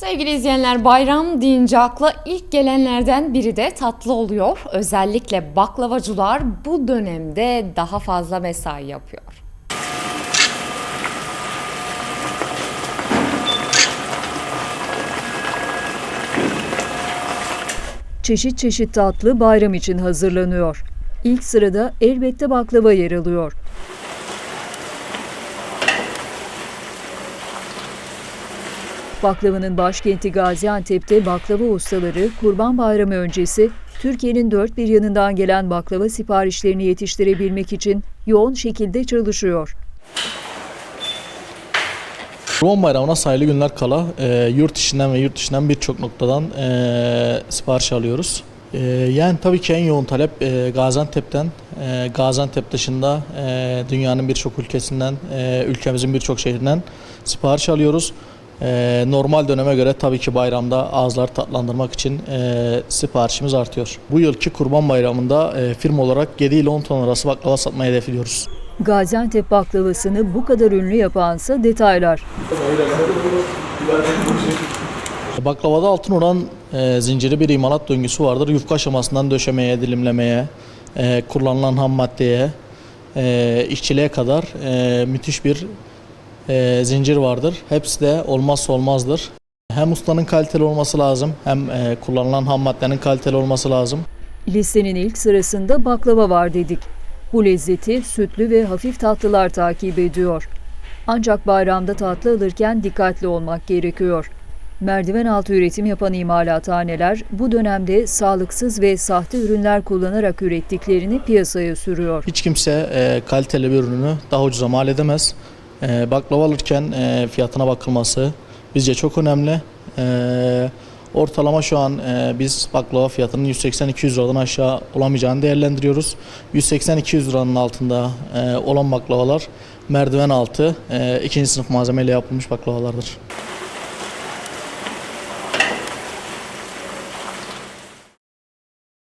Sevgili izleyenler bayram deyince akla ilk gelenlerden biri de tatlı oluyor. Özellikle baklavacılar bu dönemde daha fazla mesai yapıyor. Çeşit çeşit tatlı bayram için hazırlanıyor. İlk sırada elbette baklava yer alıyor. Baklavanın başkenti Gaziantep'te baklava ustaları Kurban Bayramı öncesi Türkiye'nin dört bir yanından gelen baklava siparişlerini yetiştirebilmek için yoğun şekilde çalışıyor. Kurban Bayramı'na sayılı günler kala e, yurt içinden ve yurt dışından birçok noktadan e, sipariş alıyoruz. E, yani tabii ki en yoğun talep e, Gaziantep'ten. E, Gaziantep dışında e, dünyanın birçok ülkesinden, e, ülkemizin birçok şehrinden sipariş alıyoruz. E, normal döneme göre tabii ki bayramda ağızları tatlandırmak için e, siparişimiz artıyor. Bu yılki Kurban Bayramı'nda e, firma olarak 7 ile 10 ton arası baklava satmayı hedefliyoruz. Gaziantep baklavasını bu kadar ünlü yapansa detaylar. Baklavada altın oran e, zinciri bir imalat döngüsü vardır. Yufka aşamasından döşemeye, dilimlemeye, e, kullanılan ham maddeye, e, işçiliğe kadar e, müthiş bir e, zincir vardır. Hepsi de olmazsa olmazdır. Hem ustanın kaliteli olması lazım, hem e, kullanılan ham maddenin kaliteli olması lazım. Listenin ilk sırasında baklava var dedik. Bu lezzeti sütlü ve hafif tatlılar takip ediyor. Ancak bayramda tatlı alırken dikkatli olmak gerekiyor. Merdiven altı üretim yapan imalathaneler bu dönemde sağlıksız ve sahte ürünler kullanarak ürettiklerini piyasaya sürüyor. Hiç kimse e, kaliteli bir ürünü daha ucuza mal edemez. E, baklava alırken e, fiyatına bakılması bizce çok önemli. E, ortalama şu an e, biz baklava fiyatının 180-200 liradan aşağı olamayacağını değerlendiriyoruz. 180-200 liranın altında e, olan baklavalar merdiven altı e, ikinci sınıf malzemeyle yapılmış baklavalardır.